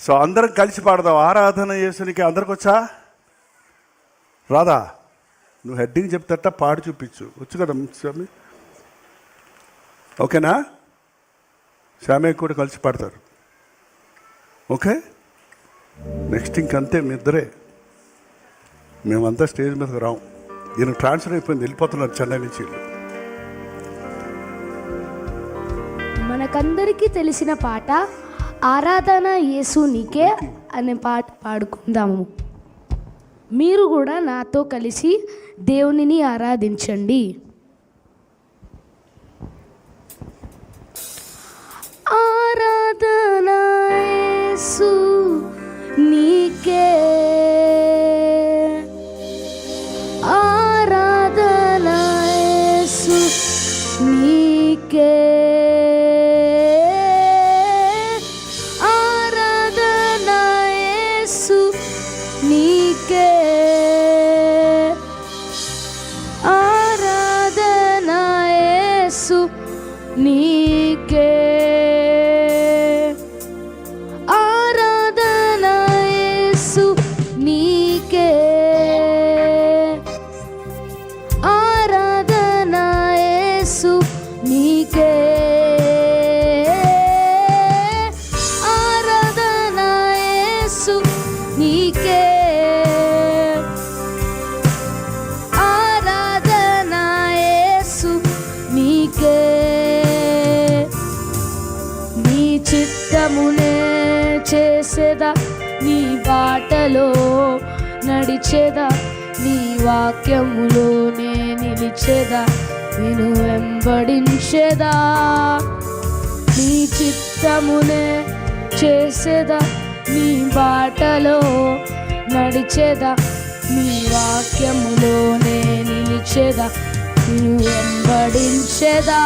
So అందరం కలిసి పాడదాం. ఆరాధన యేసునికి అందరికి వచ్చా రాదా నువ్వు హెడ్డింగ్ చెప్తట పాడి చూపించు. వచ్చు కదా స్వామి? ఓకేనా? శ్యామే కూడా కలిసి పాడతారు. ఓకే? నెక్స్ట్ ఇంకంతే మీ ఇద్దరే. మేమంతా స్టేజ్ మీదకి రాము ఈయన ట్రాన్స్ఫర్ అయిపోయింది వెళ్ళిపోతున్నారు చెన్నై నుంచి. మనకందరికీ తెలిసిన పాట ఆరాధన యేసు నీకే అనే పాట పాడుకుందాము. మీరు కూడా నాతో కలిసి దేవునిని ఆరాధించండి. నడిచేదా నీ వాక్యములోనే నిలిచేదా? నేను వెంబడించేదా? నీ చిత్తమునే చేసేదా? నీ బాటలో నడిచేదా? నీ వాక్యములోనే నిలిచేదా? నేను వెంబడించేదా?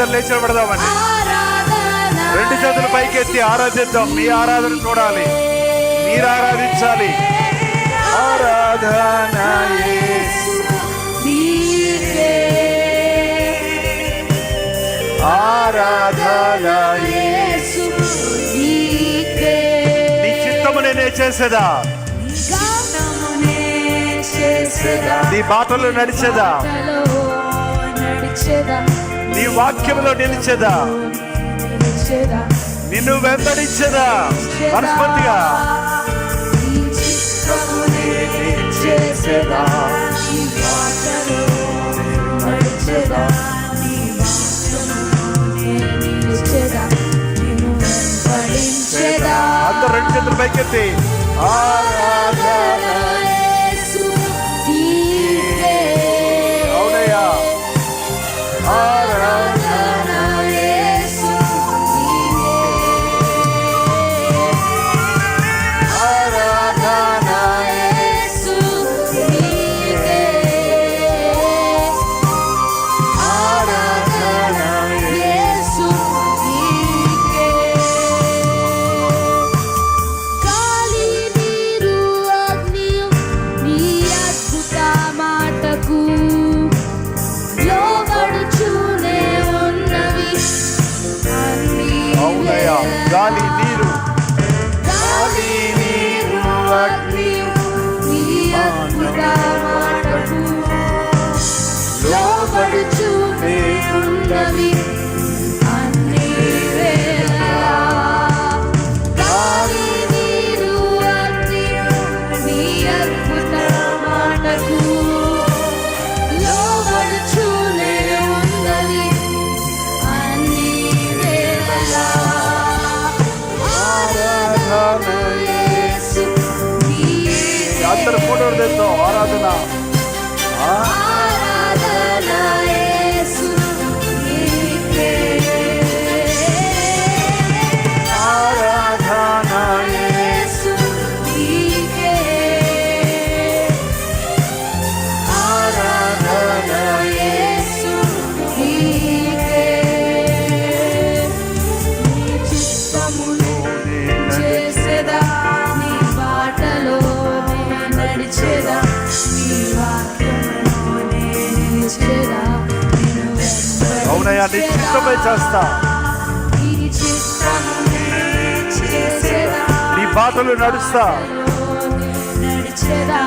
అందరు లేచి నిలబడదామండి రెండు చేతులు పైకెత్తి ఆరాధిద్దాం. మీ ఆరాధన చూడాలి. మీరు ఆరాధించాలి. ఆరాధన ఆరాధన నీ చిత్తము నేనే చేసేదా? నీ బాటలో నడిచేదా? నడిచేదా? నీ వాక్యములో నిలిచేదా? నిన్ను వెంబడించేదా? మనస్ఫూర్తిగా. చేసేదా వెంబడించెదా? అందరు రెండు చేతులు పైకెత్తి. ఆరాధన. David అవునయ్యా నీ చిత్తమై చేస్తా నీ బాటలు నడుస్తా నడిచేదా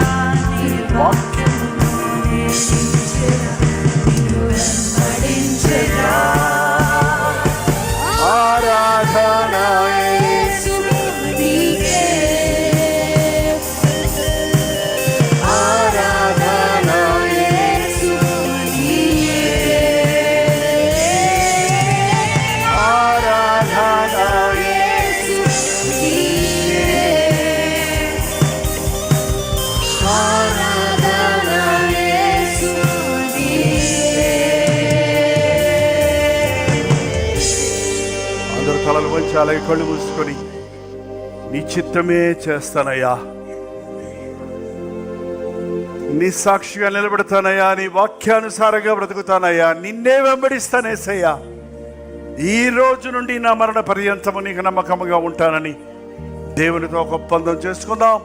అందరు తలలు వంచి అలాగే కళ్ళు మూసుకొని నీ చిత్తమే చేస్తానయ్యా. నీ సాక్షిగా నిలబెడతానయ్యా నీ వాక్యానుసారంగా బ్రతుకుతానయ్యా. నిన్నే వెంబడిస్తానేసయ్యా ఈ రోజు నుండి నా మరణ పర్యంతము నీకు నమ్మకముగా ఉంటానని దేవునితో ఒక ఒప్పందం చేసుకుందాం.